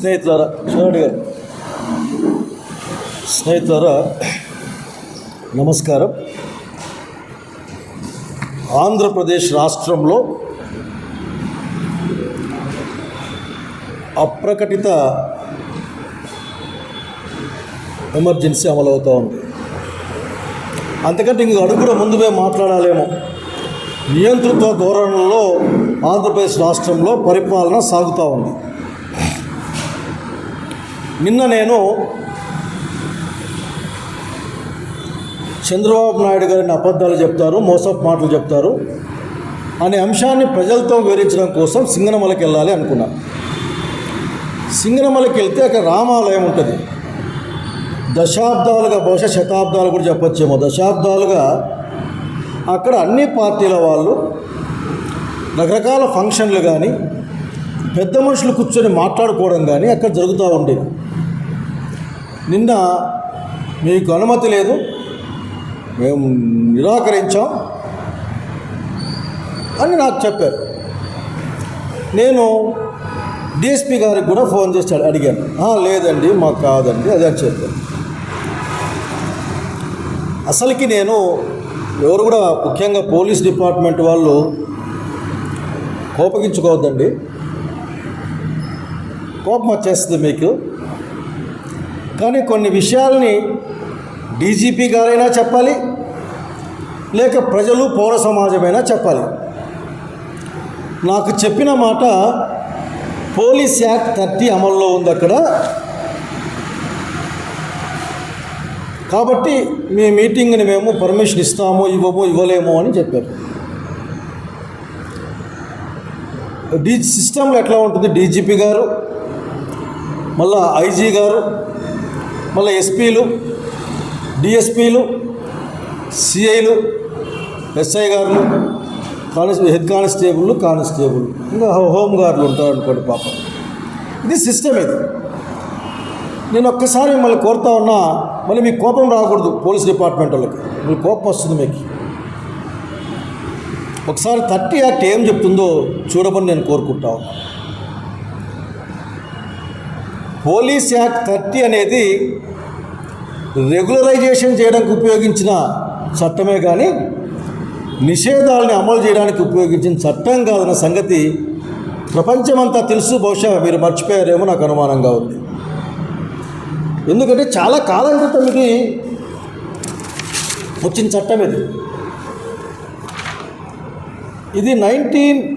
స్నేహితులారా చూడండి గారు స్నేహితులారా నమస్కారం ఆంధ్రప్రదేశ్ రాష్ట్రంలో అప్రకటిత ఎమర్జెన్సీ అమలవుతూ ఉంది అంతకంటే ఇంక అడుగుడ ముందుగా మాట్లాడాలేమో నియంతృత్వ ధోరణిలో ఆంధ్రప్రదేశ్ రాష్ట్రంలో పరిపాలన సాగుతూ ఉంది నిన్న నేను చంద్రబాబు నాయుడు గారిని అబద్ధాలు చెప్తారు మోసపు మాటలు చెప్తారు అనే అంశాన్ని ప్రజలతో వివరించడం కోసం సింగనమలకి వెళ్ళాలి అనుకున్నాను సింగనమలకి వెళ్తే అక్కడ రామాలయం ఉంటుంది. దశాబ్దాలుగా బహుశా శతాబ్దాలు కూడా చెప్పొచ్చేమో. దశాబ్దాలుగా అక్కడ అన్ని పార్టీల వాళ్ళు రకరకాల ఫంక్షన్లు కానీ పెద్ద మనుషులు కూర్చొని మాట్లాడుకోవడం కానీ అక్కడ జరుగుతూ ఉండేది. నిన్న మీకు అనుమతి లేదు. మేము నిరాకరించాం అని నాకు చెప్పారు. నేను డిఎస్పి గారికి కూడా ఫోన్ చేసి అడిగాను. లేదండి మాకు కాదండి అదే అని చెప్పాను అసలుకి నేను ఎవరు కూడా ముఖ్యంగా పోలీస్ డిపార్ట్మెంట్ వాళ్ళు కోపగించుకోవద్దండి. కోపం వచ్చేస్తుంది మీకు. కానీ కొన్ని విషయాల్ని డీజీపీ గారైనా చెప్పాలి లేక ప్రజలు పౌర సమాజమైనా చెప్పాలి. నాకు చెప్పిన మాట పోలీస్ యాక్ట్ థర్టీ అమల్లో ఉంది అక్కడ కాబట్టి మీ మీటింగ్ని మేము పర్మిషన్ ఇస్తాము ఇవ్వము ఇవ్వలేము అని చెప్పారు. డీ సిస్టంలో ఎట్లా ఉంటుంది? డీజీపీ గారు మళ్ళా ఐజీ గారు మళ్ళీ ఎస్పీలు డిఎస్పీలు సిఐలు ఎస్ఐ గారులు కానిస్టే హెడ్ కానిస్టేబుల్ కానిస్టేబుల్ ఇంకా హోమ్ గార్డులు ఉంటారు అనుకోండి పాపం. ఇది సిస్టమ్ ఇది. నేను ఒక్కసారి మిమ్మల్ని కోరుతా ఉన్నా మళ్ళీ మీకు కోపం రాకూడదు పోలీస్ డిపార్ట్మెంట్ వాళ్ళకి. మీకు కోపం వస్తుంది మీకు. ఒకసారి థర్టీ యాక్ట్ ఏం చెప్తుందో చూడమని నేను కోరుకుంటా ఉన్నాను పోలీస్ యాక్ట్ థర్టీ అనేది రెగ్యులరైజేషన్ చేయడానికి ఉపయోగించిన చట్టమే కానీ నిషేధాలని అమలు చేయడానికి ఉపయోగించిన చట్టం కాదన్న సంగతి ప్రపంచమంతా తెలుసు. బహుశా మీరు మర్చిపోయారేమో నాకు అనుమానంగా ఉంది. ఎందుకంటే చాలా కాలం క్రితం ఇది వచ్చిన చట్టం ఇది. ఇది నైన్టీన్లో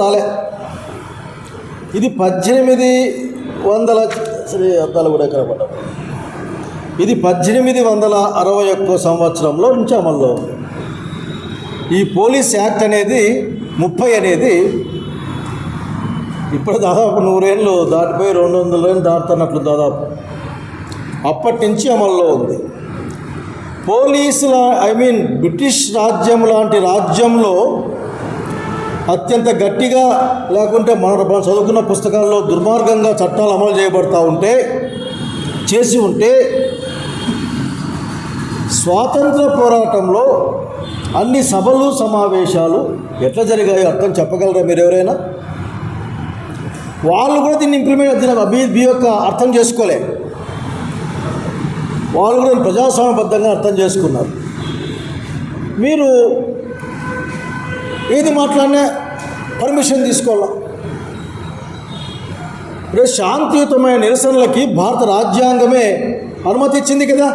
రాలే. ఇది పద్దెనిమిది వందల శ్రీ అద్దాలు కూడా ఎక్కడ ఇది పద్దెనిమిది వందల అరవై ఒక్క సంవత్సరంలో నుంచి అమల్లో ఉంది. ఈ పోలీస్ యాక్ట్ అనేది ముప్పై అనేది ఇప్పుడు దాదాపు నూరేళ్ళు దాటిపోయి రెండు వందల ఏళ్ళు దాటుతున్నట్లు దాదాపు అప్పటి నుంచి అమల్లో ఉంది. పోలీసుల ఐ మీన్ బ్రిటిష్ రాజ్యం లాంటి రాజ్యంలో అత్యంత గట్టిగా లేకుంటే మన మనం చదువుకున్న పుస్తకాల్లో దుర్మార్గంగా చట్టాలు అమలు చేయబడతా ఉంటే చేసి ఉంటే స్వాతంత్ర పోరాటంలో అన్ని సభలు సమావేశాలు ఎట్లా జరిగాయో అర్థం చెప్పగలరా మీరు ఎవరైనా? వాళ్ళు కూడా దీన్ని ఇంప్లిమెంట్ దీని అభి మీ యొక్క అర్థం చేసుకోలే. వాళ్ళు కూడా ప్రజాస్వామ్యబద్ధంగా అర్థం చేసుకున్నారు. మీరు ఏది మాట్లాడినా పర్మిషన్ తీసుకోవాలా? రేపు శాంతియుతమైన నిరసనలకి భారత రాజ్యాంగమే అనుమతి ఇచ్చింది కదా?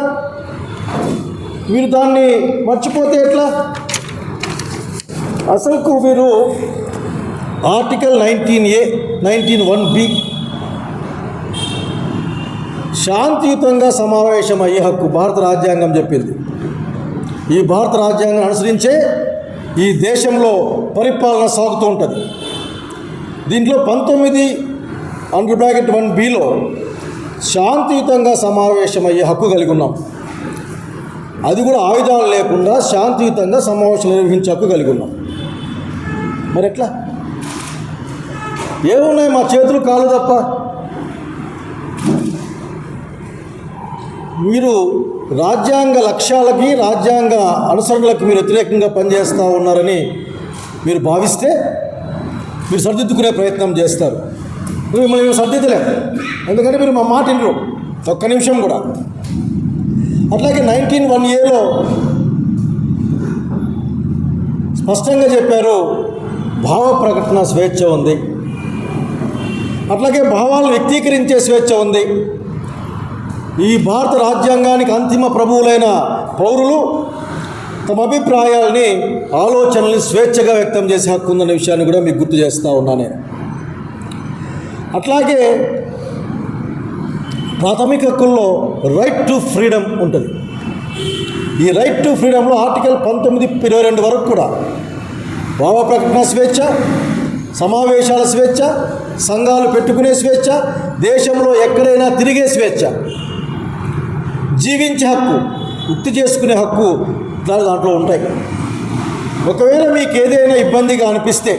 మీరు దాన్ని మర్చిపోతే ఎట్లా? అసలుకు మీరు article nineteen A nineteen one B శాంతియుతంగా సమావేశం అయ్యే హక్కు భారత రాజ్యాంగం చెప్పింది. ఈ భారత రాజ్యాంగం అనుసరించే ఈ దేశంలో పరిపాలన సాగుతూ ఉంటుంది. దీంట్లో పంతొమ్మిది అండర్ బ్రాకెట్ వన్ బిలో శాంతియుతంగా సమావేశమయ్యే హక్కు కలిగి ఉన్నాం. అది కూడా ఆయుధాలు లేకుండా శాంతియుతంగా సమావేశం నిర్వహించే హక్కు కలిగి ఉన్నాం. మరి ఎట్లా ఏమున్నాయి మా చేతులు కాలు తప్ప? మీరు రాజ్యాంగ లక్ష్యాలకి రాజ్యాంగ అనుసరణలకు మీరు వ్యతిరేకంగా పనిచేస్తూ ఉన్నారని మీరు భావిస్తే మీరు సరిదిద్దుకునే ప్రయత్నం చేస్తారు. మిమ్మల్ని మేము సరిదిద్దలేము ఎందుకంటే మీరు మా మాట వినరు. ఒక్క నిమిషం కూడా. అట్లాగే నైన్టీన్ వన్ ఏలో స్పష్టంగా చెప్పారు భావ ప్రకటన స్వేచ్ఛ ఉంది. అట్లాగే భావాలు వ్యక్తీకరించే స్వేచ్ఛ ఉంది. ఈ భారత రాజ్యాంగానికి అంతిమ ప్రభువులైన పౌరులు తమ అభిప్రాయాలని ఆలోచనల్ని స్వేచ్ఛగా వ్యక్తం చేసే హక్కు ఉందనే విషయాన్ని కూడా మీకు గుర్తు చేస్తూ ఉన్నా నేను. అట్లాగే ప్రాథమిక హక్కుల్లో రైట్ టు ఫ్రీడమ్ ఉంటుంది. ఈ రైట్ టు ఫ్రీడంలో ఆర్టికల్ పంతొమ్మిది ఇరవై రెండు వరకు కూడా భావ ప్రకటన స్వేచ్ఛ సమావేశాల స్వేచ్ఛ సంఘాలు పెట్టుకునే స్వేచ్ఛ దేశంలో ఎక్కడైనా తిరిగే స్వేచ్ఛ. జీవించే హక్కు వృత్తి చేసుకునే హక్కు దాని దాంట్లో ఉంటాయి. ఒకవేళ మీకు ఏదైనా ఇబ్బందిగా అనిపిస్తే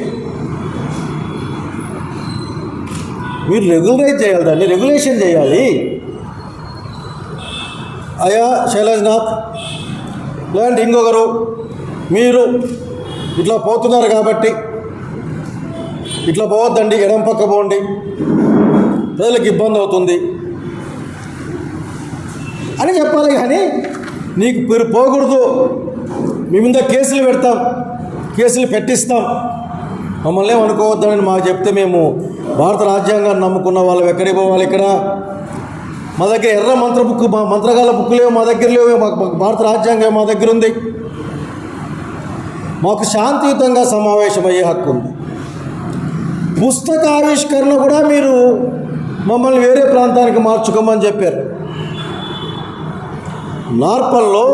మీరు రెగ్యులరైజ్ చేయాలి దాన్ని రెగ్యులేషన్ చేయాలి. అయా శైలజ్నాథ్ లేదంటే ఇంకొకరు మీరు ఇట్లా పోతున్నారు కాబట్టి ఇట్లా పోవద్దండి ఎడం పక్క పోండి. ప్రజలకు ఇబ్బంది అవుతుంది. అని చెప్పాలి కానీ నీకు మీరు పోకూడదు. మీ మీద కేసులు పెడతాం. కేసులు పెట్టిస్తాం. మమ్మల్ని ఏమనుకోవద్దని మాకు చెప్తే మేము భారత రాజ్యాంగాన్ని నమ్ముకున్న వాళ్ళు. ఎక్కడికి పోవాలి ఇక్కడ? మా దగ్గర ఎర్ర మంత్ర బుక్ మా మంత్రగాల బుక్ మా దగ్గర లేవు. మాకు భారత రాజ్యాంగం మా దగ్గర ఉంది? మాకు శాంతియుతంగా సమావేశమయ్యే హక్కు ఉంది. పుస్తక ఆవిష్కరణ కూడా మీరు మమ్మల్ని వేరే ప్రాంతానికి మార్చుకోమని చెప్పారు. నార్పల్లో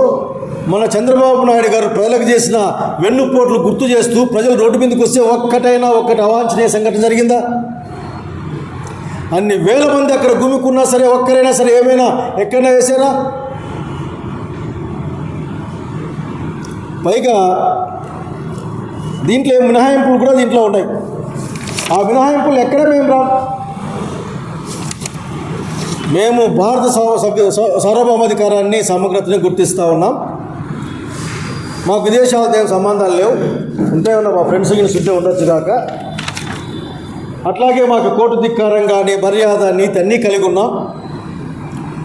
మన చంద్రబాబు నాయుడు గారు ప్రజలకు చేసిన వెన్నుపోట్లు గుర్తు చేస్తూ ప్రజలు రోడ్డు మీదకి వస్తే ఒక్కటైనా ఒక్కటి అవాంఛనీయ సంఘటన జరిగిందా? అన్ని వేల మంది అక్కడ గుమికున్నా సరే ఒక్కరైనా సరే ఏమైనా ఎక్కడైనా వేసారా పైగా దీంట్లో మినహాయింపులు కూడా దీంట్లో ఉన్నాయి. ఆ మినహాయింపులు ఎక్కడ మేము రా. మేము భారత సభ్య సార్వభౌమాధికారాన్ని సమగ్రతని గుర్తిస్తూ ఉన్నాం. మాకు విదేశాలతో ఏం సంబంధాలు లేవు. ఉంటే ఉన్న మా ఫ్రెండ్స్ గురించి ఉంటే ఉండొచ్చు కాక అట్లాగే మాకు కోటు ధిక్కారం కానీ మర్యాద నీతి అన్నీ కలిగి ఉన్నాం.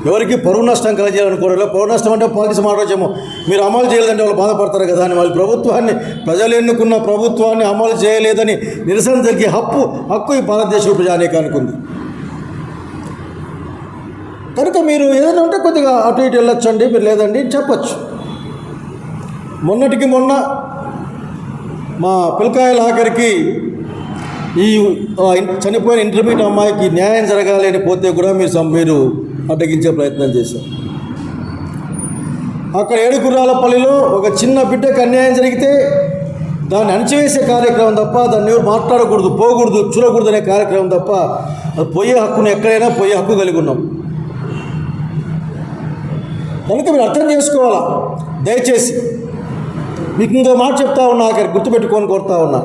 ఎవరికి పరువు నష్టం కలిగేయాలనుకోవడం పరువు నష్టం అంటే పాలిటిక్స్ మాట్లాడేమో మీరు అమలు చేయలేదంటే వాళ్ళు బాధపడతారు కదా అని వాళ్ళు ప్రభుత్వాన్ని ప్రజలు ఎన్నుకున్న ప్రభుత్వాన్ని అమలు చేయలేదని నిరసన జరిగే హక్కు హక్కు ఈ భారతదేశ ప్రజానీకానికి ఉంది. కనుక మీరు ఏదైనా ఉంటే కొద్దిగా అటు ఇటు వెళ్ళొచ్చండి మీరు లేదండి చెప్పచ్చు. మొన్నటికి మొన్న మా పిల్లకాయల ఆఖరికి ఈ చనిపోయిన ఇంటర్మీడియట్ అమ్మాయికి న్యాయం జరగాలి అని పోతే కూడా మీరు మీరు అడ్డగించే ప్రయత్నం చేశారు. అక్కడ ఏడుగుర్రాలపల్లిలో ఒక చిన్న బిడ్డకు అన్యాయం జరిగితే దాన్ని అణచివేసే కార్యక్రమం తప్ప దాన్ని ఎవరు మాట్లాడకూడదు పోకూడదు చూడకూడదు అనే కార్యక్రమం తప్ప అది పోయే హక్కును ఎక్కడైనా పోయే హక్కు కలిగి ఉన్నాం. కనుక మీరు అర్థం చేసుకోవాలా? దయచేసి మీకు ఇంకో మాట చెప్తా ఉన్నా అక్కడ గుర్తుపెట్టుకొని కోరుతా ఉన్నా.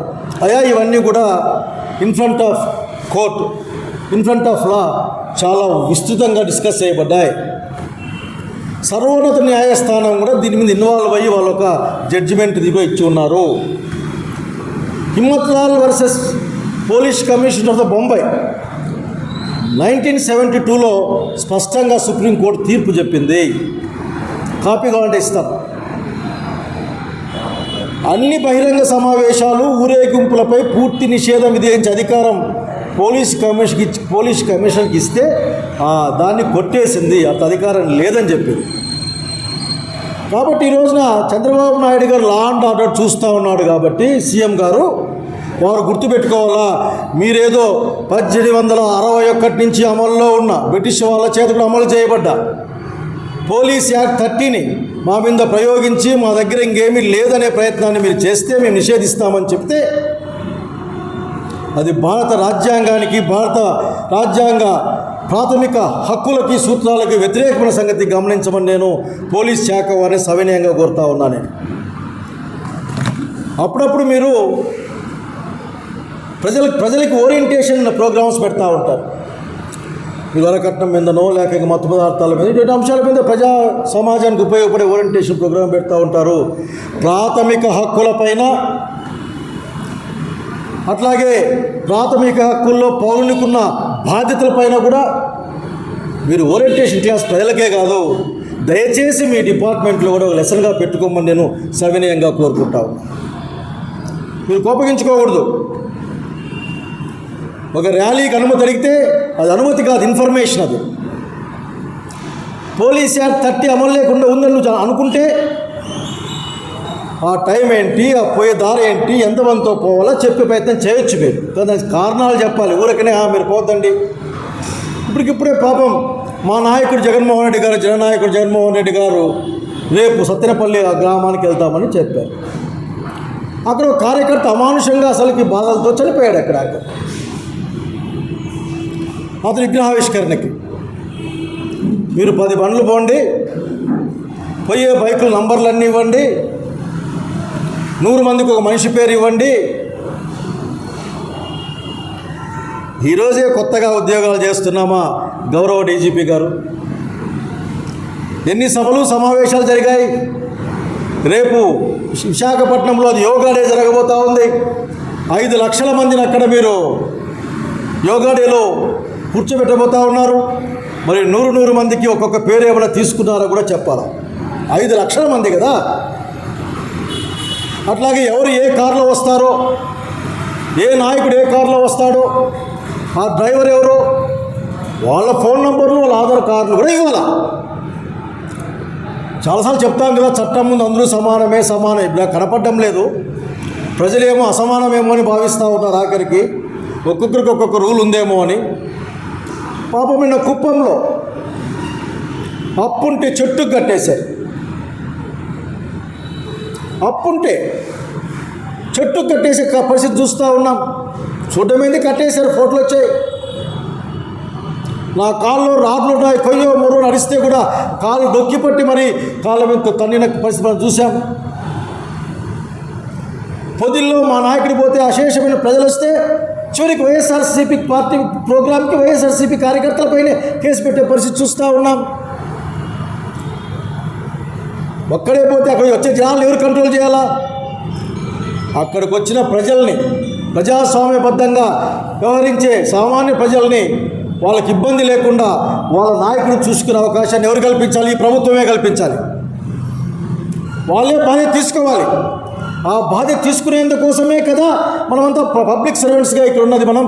అయా ఇవన్నీ కూడా in front of court in front of law చాలా విస్తృతంగా డిస్కస్ చేయబడ్డాయి. సర్వోన్నత న్యాయస్థానం కూడా దీని మీద ఇన్వాల్వ్ అయ్యి వాళ్ళు ఒక జడ్జిమెంట్ దిగో ఇచ్చి ఉన్నారు. Himmatlal versus police commission of the Bombay nineteen seventy టూలో స్పష్టంగా సుప్రీంకోర్టు తీర్పు చెప్పింది. కాపీ కావాలంటే ఇస్తాం అన్ని బహిరంగ సమావేశాలు ఊరేగింపులపై పూర్తి నిషేధం విధించే అధికారం పోలీస్ కమిషన్కి ఇచ్చి పోలీస్ కమిషన్కి ఇస్తే దాన్ని కొట్టేసింది అంత అధికారం లేదని చెప్పింది కాబట్టి ఈ రోజున చంద్రబాబు నాయుడు గారు లా అండ్ ఆర్డర్ చూస్తూ ఉన్నాడు కాబట్టి సీఎం గారు వారు గుర్తుపెట్టుకోవాలా మీరేదో పద్దెనిమిది వందల అరవై ఒకటి నుంచి అమల్లో ఉన్న బ్రిటిష్ వాళ్ళ చేతులు అమలు చేయబడ్డ. పోలీస్ యాక్ట్ థర్టీని మా మీద ప్రయోగించి మా దగ్గర ఇంకేమీ లేదనే ప్రయత్నాన్ని మీరు చేస్తే మేము నిషేధిస్తామని చెప్తే అది భారత రాజ్యాంగానికి భారత రాజ్యాంగ ప్రాథమిక హక్కులకి సూత్రాలకి వ్యతిరేకమైన సంగతి గమనించమని నేను పోలీస్ శాఖ వారిని సవినయంగా కోరుతా ఉన్నాను అప్పుడప్పుడు మీరు ప్రజలకు ప్రజలకు ఓరియంటేషన్ ప్రోగ్రామ్స్ పెడతా ఉంటారు. ఈ మీదనో లేక ఇంకా మత్తు పదార్థాల మీద ఇటువంటి అంశాల మీద ప్రజా సమాజానికి ఉపయోగపడే ఓరియంటేషన్ ప్రోగ్రాం పెడతా ఉంటారు. ప్రాథమిక హక్కులపైన అట్లాగే ప్రాథమిక హక్కుల్లో పౌరునికున్న బాధ్యతలపైన కూడా మీరు ఓరియంటేషన్ క్లాస్ ప్రజలకే కాదు దయచేసి మీ డిపార్ట్మెంట్లో కూడా ఒక లెసన్గా పెట్టుకోమని నేను సవినయంగా కోరుకుంటా మీరు కోపగించుకోకూడదు. ఒక ర్యాలీకి అనుమతి అడిగితే అది అనుమతి కాదు ఇన్ఫర్మేషన్ అది. పోలీస్ యాక్ట్ థర్టీ అమలు లేకుండా ఉందని నువ్వు అనుకుంటే ఆ టైం ఏంటి ఆ పోయే దారి ఏంటి ఎంతమందితో పోవాలో చెప్పే ప్రయత్నం చేయొచ్చు మీరు. దానికి కారణాలు చెప్పాలి. ఊరకనే "ఆ, మీరు పోద్దండి. ఇప్పటికిప్పుడే పాపం మా నాయకుడు జగన్మోహన్ రెడ్డి గారు జననాయకుడు జగన్మోహన్ రెడ్డి గారు రేపు సత్తెనపల్లి ఆ గ్రామానికి వెళ్తామని చెప్పారు. అక్కడ కార్యకర్త అమానుషంగా అసలుకి బాధలతో చనిపోయాడు అక్కడ అక్కడ విగ్రహావిష్కరణకి మీరు పది బండ్లు పోండి పోయే బైకుల నంబర్లన్నీ ఇవ్వండి నూరు మందికి ఒక మనిషి పేరు ఇవ్వండి. ఈరోజే కొత్తగా ఉద్యోగాలు చేస్తున్నామా గౌరవ డీజీపీ గారు? ఎన్ని సభలు సమావేశాలు జరిగాయి? రేపు విశాఖపట్నంలో అది యోగా డే జరగబోతా ఉంది. ఐదు లక్షల మందిని అక్కడ మీరు యోగా డేలో కూర్చోబెట్టబోతా ఉన్నారు. మరి నూరు నూరు మందికి ఒక్కొక్క పేరు ఏమైనా తీసుకున్నారో కూడా చెప్పాలా? ఐదు లక్షల మంది కదా? అట్లాగే ఎవరు ఏ కారులో వస్తారో ఏ నాయకుడు ఏ కారులో వస్తాడో ఆ డ్రైవర్ ఎవరో? వాళ్ళ ఫోన్ నంబర్లు వాళ్ళ ఆధార్ కార్డులు కూడా ఇవ్వాలా? చాలాసార్లు చెప్తాం కదా చట్టం ముందు అందరూ సమానమే సమానం ఇప్పుడు కనపడడం లేదు. ప్రజలేమో అసమానమేమో అని భావిస్తూ ఉన్నారు ఆఖరికి. ఒక్కొక్కరికి ఒక్కొక్క రూల్ ఉందేమో అని. పాపం కుప్పంలో అప్పుంటే చెట్టుకు కట్టేశారు. అప్పుంటే చెట్టు కట్టేసే క- పరిస్థితి చూస్తూ ఉన్నాం. చూడమేంది కట్టేశారు? ఫోటోలు వచ్చాయి. నా కాళ్ళు రాడ్లు ఉన్నాయి. కొయ్యో మొర్రో నడిస్తే కూడా కాళ్ళు డొక్కి పట్టి మరి కాళ్ళ మీద తన్నిన పరిస్థితి మనం చూసాం పొదిల్లో మా నాయకుడి పోతే అశేషమైన ప్రజలు వస్తే చివరికి వైఎస్ఆర్సీపీ పార్టీ ప్రోగ్రాంకి వైఎస్ఆర్సీపీ కార్యకర్తలపైనే కేసు పెట్టే పరిస్థితి చూస్తూ ఉన్నాం. ఒక్కడే పోతే అక్కడ వచ్చే జనాలు ఎవరు కంట్రోల్ చేయాలా? అక్కడికి వచ్చిన ప్రజల్ని ప్రజాస్వామ్యబద్ధంగా వ్యవహరించే సామాన్య ప్రజల్ని వాళ్ళకి ఇబ్బంది లేకుండా వాళ్ళ నాయకుడు చూసుకునే అవకాశాన్ని ఎవరు కల్పించాలి? ఈ ప్రభుత్వమే కల్పించాలి. వాళ్ళే బాధ్యత తీసుకోవాలి. ఆ బాధ్యత తీసుకునేందుకోసమే కదా మనమంతా పబ్లిక్ సర్వెంట్స్గా ఇక్కడ ఉన్నది మనం.